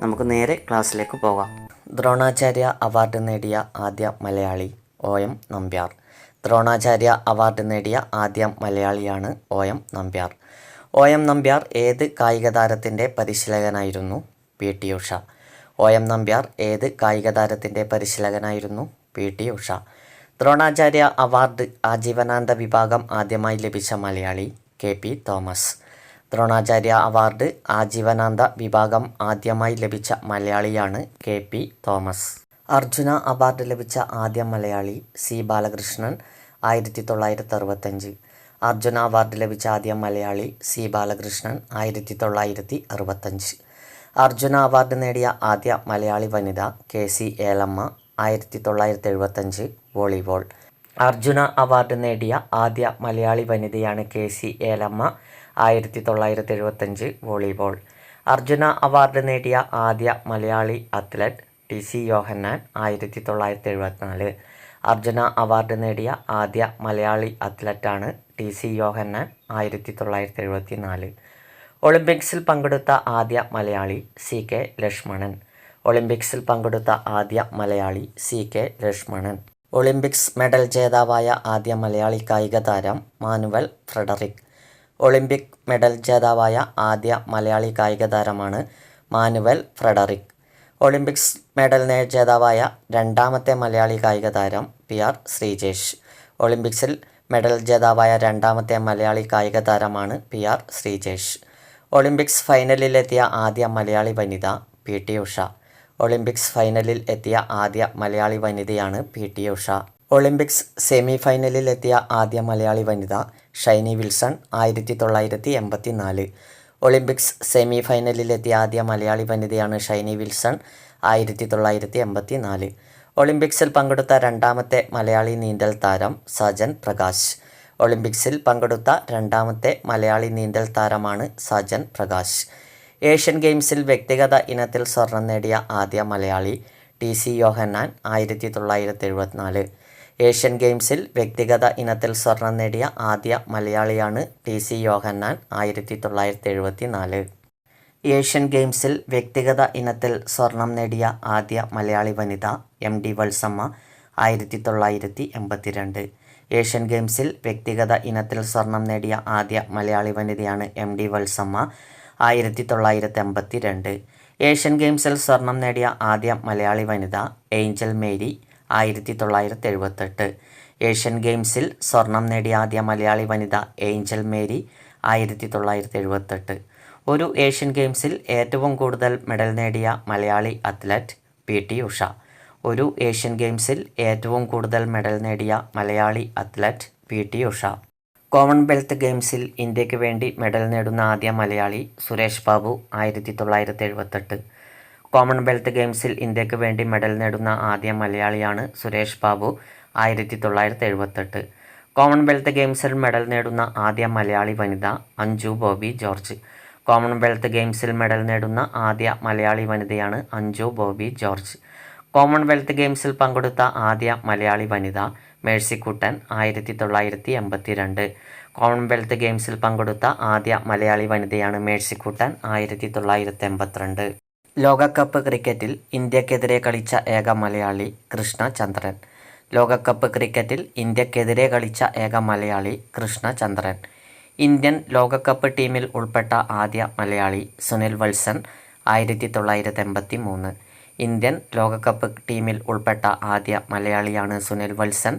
നമുക്ക് നേരെ ക്ലാസ്സിലേക്ക് പോകാം. ദ്രോണാചാര്യ അവാർഡ് നേടിയ ആദ്യ Malayali O M Nambiar. Dronacharya award നേടിയ ആദ്യ മലയാളിയാണ് O M Nambiar. O M Nambiar ഏത് കായിക താരത്തിന്റെ പരിശീലകനായിരുന്നു? P. T. Usha. O M Nambiar ഏത് കായിക താരത്തിന്റെ പരിശീലകനായിരുന്നു? P. T. Usha. Dronacharya award ആജീവനാന്ത വിഭാഗം ആദ്യമായി ലഭിച്ച Malayali K. P. Thomas. Dronacharya award ആജീവനാന്ത വിഭാഗം ആദ്യമായി ലഭിച്ച മലയാളിയാണ് K P Thomas. Arjuna award ലഭിച്ച ആദ്യ മലയാളി സി ബാലകൃഷ്ണൻ ആയിരത്തി തൊള്ളായിരത്തി അറുപത്തഞ്ച് അർജുന അവാർഡ് ലഭിച്ച ആദ്യ മലയാളി സി ബാലകൃഷ്ണൻ ആയിരത്തി തൊള്ളായിരത്തി അറുപത്തഞ്ച് അർജുന അവാർഡ് നേടിയ ആദ്യ മലയാളി വനിത കെ സി ഏലമ്മ ആയിരത്തി തൊള്ളായിരത്തി എഴുപത്തഞ്ച് വോളിബോൾ. അർജുന അവാർഡ് നേടിയ ആദ്യ മലയാളി വനിതയാണ് കെ സി ഏലമ്മ ആയിരത്തി തൊള്ളായിരത്തി എഴുപത്തഞ്ച് വോളിബോൾ. അർജുന അവാർഡ് നേടിയ ആദ്യ Malayali athlete T C Yohannan ആയിരത്തി തൊള്ളായിരത്തി എഴുപത്തിനാല് അർജുന അവാർഡ് നേടിയ ആദ്യ മലയാളി അത്ലറ്റാണ് ടി സി യോഹന്നാൻ ആയിരത്തി തൊള്ളായിരത്തി എഴുപത്തി നാല് ഒളിമ്പിക്സിൽ പങ്കെടുത്ത ആദ്യ മലയാളി സി കെ ലക്ഷ്മണൻ. ഒളിമ്പിക്സിൽ പങ്കെടുത്ത ആദ്യ Malayali C K Lakshmanan. Olympics medal ജേതാവായ ആദ്യ മലയാളി കായിക താരം മാനുവൽ ഫ്രെഡറിക്. ഒളിമ്പിക് മെഡൽ ജേതാവായ ആദ്യ മലയാളി കായിക താരമാണ് മാനുവൽ ഫ്രെഡറിക്. ഒളിമ്പിക്സ് മെഡൽ ജേതാവായ രണ്ടാമത്തെ മലയാളി കായിക താരം പി ആർ ശ്രീജേഷ്. ഒളിമ്പിക്സിൽ മെഡൽ ജേതാവായ രണ്ടാമത്തെ മലയാളി കായിക താരമാണ് പി ആർ ശ്രീജേഷ്. ഒളിമ്പിക്സ് ഫൈനലിലെത്തിയ ആദ്യ മലയാളി വനിത പി ടി ഉഷ. ഒളിമ്പിക്സ് ഫൈനലിൽ എത്തിയ ആദ്യ മലയാളി വനിതയാണ് P T Usha. Olympics semi ഫൈനലിൽ എത്തിയ ആദ്യ മലയാളി വനിത ഷൈനി വിൽസൺ ആയിരത്തി തൊള്ളായിരത്തി എൺപത്തി നാല് ഒളിമ്പിക്സ് സെമി ഫൈനലിലെത്തിയ ആദ്യ മലയാളി വനിതയാണ് ഷൈനി വിൽസൺ ആയിരത്തി തൊള്ളായിരത്തി എൺപത്തി നാല് ഒളിമ്പിക്സിൽ പങ്കെടുത്ത രണ്ടാമത്തെ മലയാളി നീന്തൽ താരം സജൻ പ്രകാശ്. ഒളിമ്പിക്സിൽ പങ്കെടുത്ത രണ്ടാമത്തെ മലയാളി നീന്തൽ താരമാണ് സജൻ പ്രകാശ്. ഏഷ്യൻ ഗെയിംസിൽ വ്യക്തിഗത ഇനത്തിൽ സ്വർണം നേടിയ ആദ്യ മലയാളി ടി സി യോഹന്നാൻ ആയിരത്തി തൊള്ളായിരത്തി എഴുപത്തിനാല് ഏഷ്യൻ ഗെയിംസിൽ വ്യക്തിഗത ഇനത്തിൽ സ്വർണം നേടിയ ആദ്യ മലയാളിയാണ് ടി സി യോഹന്നാൻ ആയിരത്തി തൊള്ളായിരത്തി എഴുപത്തി നാല് ഏഷ്യൻ ഗെയിംസിൽ വ്യക്തിഗത ഇനത്തിൽ സ്വർണം നേടിയ ആദ്യ മലയാളി വനിത എം ഡി വത്സമ്മ ആയിരത്തി തൊള്ളായിരത്തി എൺപത്തിരണ്ട് ഏഷ്യൻ ഗെയിംസിൽ വ്യക്തിഗത ഇനത്തിൽ സ്വർണം നേടിയ ആദ്യ മലയാളി വനിതയാണ് എം ഡി വത്സമ്മ ആയിരത്തി തൊള്ളായിരത്തി എൺപത്തി രണ്ട് ഏഷ്യൻ ഗെയിംസിൽ സ്വർണം നേടിയ ആദ്യ മലയാളി വനിത ഏഞ്ചൽ മേരി ആയിരത്തി തൊള്ളായിരത്തി എഴുപത്തെട്ട് ഏഷ്യൻ ഗെയിംസിൽ സ്വർണം നേടിയ ആദ്യ മലയാളി വനിത ഏഞ്ചൽ മേരി ആയിരത്തി തൊള്ളായിരത്തി എഴുപത്തെട്ട് ഒരു ഏഷ്യൻ ഗെയിംസിൽ ഏറ്റവും കൂടുതൽ മെഡൽ നേടിയ Malayali athlete P T Usha. ഒരു ഏഷ്യൻ ഗെയിംസിൽ ഏറ്റവും കൂടുതൽ മെഡൽ നേടിയ Malayali athlete P T Usha. Commonwealth ഗെയിംസിൽ ഇന്ത്യയ്ക്ക് വേണ്ടി മെഡൽ നേടുന്ന ആദ്യ മലയാളി സുരേഷ് ബാബു ആയിരത്തി തൊള്ളായിരത്തി എഴുപത്തെട്ട് കോമൺവെൽത്ത് ഗെയിംസിൽ ഇന്ത്യയ്ക്ക് വേണ്ടി മെഡൽ നേടുന്ന ആദ്യ മലയാളിയാണ് സുരേഷ് ബാബു ആയിരത്തി തൊള്ളായിരത്തി എഴുപത്തെട്ട് കോമൺവെൽത്ത് ഗെയിംസിൽ മെഡൽ നേടുന്ന ആദ്യ മലയാളി വനിത അഞ്ജു ബോബി ജോർജ്. കോമൺവെൽത്ത് ഗെയിംസിൽ മെഡൽ നേടുന്ന ആദ്യ മലയാളി വനിതയാണ് അഞ്ജു ബോബി ജോർജ്. കോമൺവെൽത്ത് ഗെയിംസിൽ പങ്കെടുത്ത ആദ്യ മലയാളി വനിത മേഴ്സിക്കുട്ടൻ ആയിരത്തി തൊള്ളായിരത്തി എൺപത്തി രണ്ട് കോമൺവെൽത്ത് ഗെയിംസിൽ പങ്കെടുത്ത ആദ്യ മലയാളി വനിതയാണ് മേഴ്സിക്കുട്ടൻ ആയിരത്തി തൊള്ളായിരത്തി എൺപത്തിരണ്ട് ലോകകപ്പ് ക്രിക്കറ്റിൽ ഇന്ത്യക്കെതിരെ കളിച്ച ഏക മലയാളി കൃഷ്ണ ചന്ദ്രൻ. ലോകകപ്പ് ക്രിക്കറ്റിൽ ഇന്ത്യക്കെതിരെ കളിച്ച ഏക മലയാളി കൃഷ്ണ ചന്ദ്രൻ. ഇന്ത്യൻ ലോകകപ്പ് ടീമിൽ ഉൾപ്പെട്ട ആദ്യ മലയാളി സുനിൽ വത്സൻ ആയിരത്തി തൊള്ളായിരത്തി എൺപത്തി മൂന്ന് ഇന്ത്യൻ ലോകകപ്പ് ടീമിൽ ഉൾപ്പെട്ട ആദ്യ മലയാളിയാണ് സുനിൽ വത്സൻ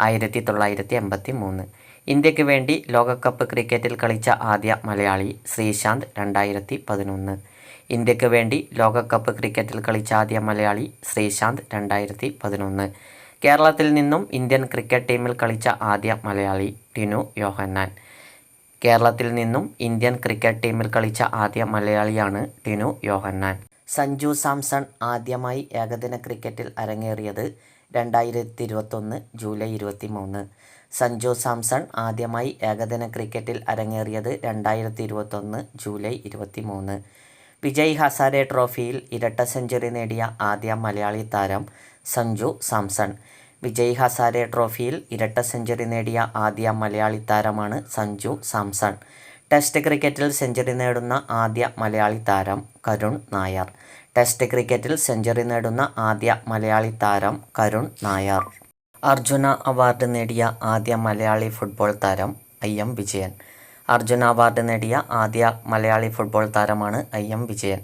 ആയിരത്തി തൊള്ളായിരത്തി എൺപത്തി മൂന്ന് ഇന്ത്യയ്ക്ക് വേണ്ടി ലോകകപ്പ് ക്രിക്കറ്റിൽ കളിച്ച ആദ്യ മലയാളി ശ്രീശാന്ത് രണ്ടായിരത്തി പതിനൊന്ന് ഇന്ത്യയ്ക്ക് വേണ്ടി ലോകകപ്പ് ക്രിക്കറ്റിൽ കളിച്ച ആദ്യ മലയാളി ശ്രീശാന്ത് രണ്ടായിരത്തി പതിനൊന്ന് കേരളത്തിൽ നിന്നും ഇന്ത്യൻ ക്രിക്കറ്റ് ടീമിൽ കളിച്ച ആദ്യ മലയാളി ടിനു യോഹന്നാൻ. കേരളത്തിൽ നിന്നും ഇന്ത്യൻ ക്രിക്കറ്റ് ടീമിൽ കളിച്ച ആദ്യ മലയാളിയാണ് ടിനു യോഹന്നാൻ. സഞ്ജു സാംസൺ ആദ്യമായി ഏകദിന ക്രിക്കറ്റിൽ അരങ്ങേറിയത് രണ്ടായിരത്തി ഇരുപത്തൊന്ന് ജൂലൈ ഇരുപത്തി മൂന്ന് സഞ്ജു സാംസൺ ആദ്യമായി ഏകദിന ക്രിക്കറ്റിൽ അരങ്ങേറിയത് രണ്ടായിരത്തി ഇരുപത്തൊന്ന് ജൂലൈ ഇരുപത്തി മൂന്ന് വിജയ് ഹസാരെ ട്രോഫിയിൽ ഇരട്ട സെഞ്ചുറി നേടിയ ആദ്യ മലയാളി താരം സഞ്ജു സാംസൺ. വിജയ് ഹസാരെ ട്രോഫിയിൽ ഇരട്ട സെഞ്ചുറി നേടിയ ആദ്യ മലയാളി താരമാണ് സഞ്ജു സാംസൺ. ടെസ്റ്റ് ക്രിക്കറ്റിൽ സെഞ്ചുറി നേടുന്ന ആദ്യ മലയാളി താരം കരുൺ നായർ. ടെസ്റ്റ് ക്രിക്കറ്റിൽ സെഞ്ചുറി നേടുന്ന ആദ്യ മലയാളി താരം കരുൺ നായർ. അർജുന അവാർഡ് നേടിയ ആദ്യ മലയാളി ഫുട്ബോൾ താരം I M Vijayan. Arjuna award നേടിയ ആദ്യ മലയാളി ഫുട്ബോൾ താരമാണ് ഐ എം വിജയൻ.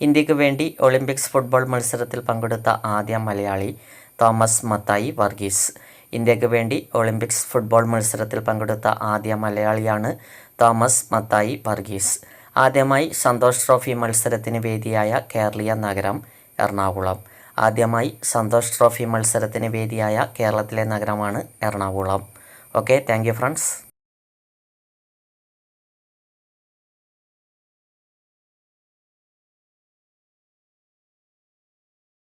ഇന്ത്യയ്ക്ക് വേണ്ടി ഒളിമ്പിക്സ് ഫുട്ബോൾ മത്സരത്തിൽ പങ്കെടുത്ത ആദ്യ മലയാളി തോമസ് മത്തായി വർഗീസ്. ഇന്ത്യയ്ക്ക് വേണ്ടി ഒളിമ്പിക്സ് ഫുട്ബോൾ മത്സരത്തിൽ പങ്കെടുത്ത ആദ്യ മലയാളിയാണ് തോമസ് മത്തായി വർഗീസ്. ആദ്യമായി സന്തോഷ് ട്രോഫി മത്സരത്തിന് വേദിയായ കേരളീയ നഗരം എറണാകുളം. ആദ്യമായി സന്തോഷ് ട്രോഫി മത്സരത്തിന് വേദിയായ കേരളത്തിലെ നഗരമാണ് Ernakulam. Okay thank you friends.